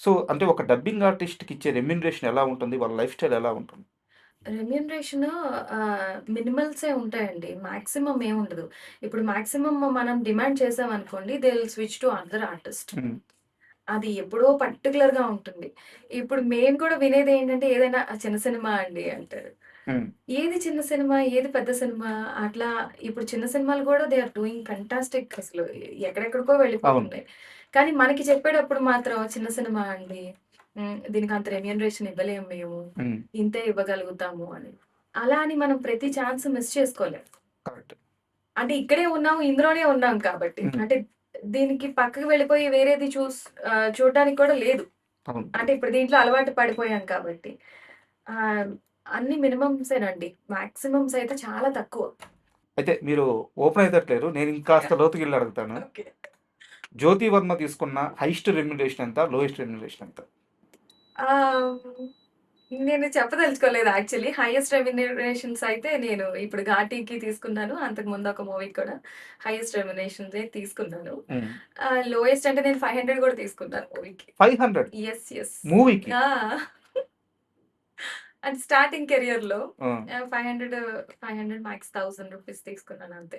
So, అంటే ఒక dubbing ఆర్టిస్ట్‌కి ఇచ్చే రెమ్యూనరేషన్ ఎలా ఉంటుంది? వాళ్ళ లైఫ్ స్టైల్ ఎలా ఉంటుంది? రెమ్యూనరేషను ఆహ్, మినిమల్సే ఉంటాయండి. మాక్సిమం ఏముండదు. ఇప్పుడు మాక్సిమం మనం డిమాండ్ చేసామనుకోండి they will switch to other artist. Hmm. అది ఎప్పుడో పర్టిక్యులర్‌గా ఉంటుంది. ఇప్పుడు మేము కూడా వినేదేంటంటే ఏదైనా చిన్న సినిమా అండి అంటారు. హ్మ్. ఏది చిన్న సినిమా? ఏది పెద్ద సినిమా? అట్లా ఇప్పుడు చిన్న సినిమాలు కూడా దే ఆర్ డూయింగ్ ఫెంటాస్టిక్ అసలు ఎక్కడెక్కడికో. వెళ్ళిపోతున్నాయి. కానీ మనకి చెప్పేటప్పుడు మాత్రం చిన్న సినిమా అండి. దీనికి అంత రెమ్యూనరేషన్ ఇవ్వలేము మేము. హ్మ్. ఇంతే ఇవ్వగలుగుతాము అని. అలా అని మనం ప్రతి ఛాన్స్ మిస్ చేసుకోలేం. కరెక్ట్. అంటే ఇక్కడే ఉన్నాం. ఇందులోనే ఉన్నాం కాబట్టి. హ్మ్. అంటే దీనికి పక్కకి వెళ్ళిపోయి వేరేది చూస్ చూడడానికి కూడా లేదు. అంటే ఇప్పుడు దీంట్లో అలవాటు పడిపోయాం కాబట్టి. అన్ని మినిమమ్సేనండి. మాక్సిమమ్స్ అయితే చాలా తక్కువ. అయితే మీరు ఓపెన్ అయ్యేటట్లేరు. నేను ఇంకాస్త లోతుకెళ్ళి అడుగుతాను. ఓకే. 'జ్యోతి వర్మ' తీసుకున్న హైయెస్ట్ రెమ్యూనరేషన్ ఎంత? లోయెస్ట్ రెమ్యూనరేషన్ ఎంత? ఆహ్, నేను చెప్పదలుచుకోలేదు యాక్చువల్లీ. హైయెస్ట్ రెమ్యూనరేషన్స్ అయితే నేను ఇప్పుడు 'ఘాటీకి' తీసుకున్నాను. అంతకుముందు ఒక మూవీకి కూడా హైయెస్ట్ రెమ్యూనరేషన్సే తీసుకున్నాను. లోయెస్ట్ అంటే నేను 500 కూడా తీసుకున్నాను మూవీకి. 500 యెస్. యెస్. మూవీకి? ఆ! అంటే స్టార్టింగ్ కెరియర్‌లో ఆ! ఆహ్, 500, 500 మాక్స్ 1000 రూపీస్ తీసుకున్నాను అంతే.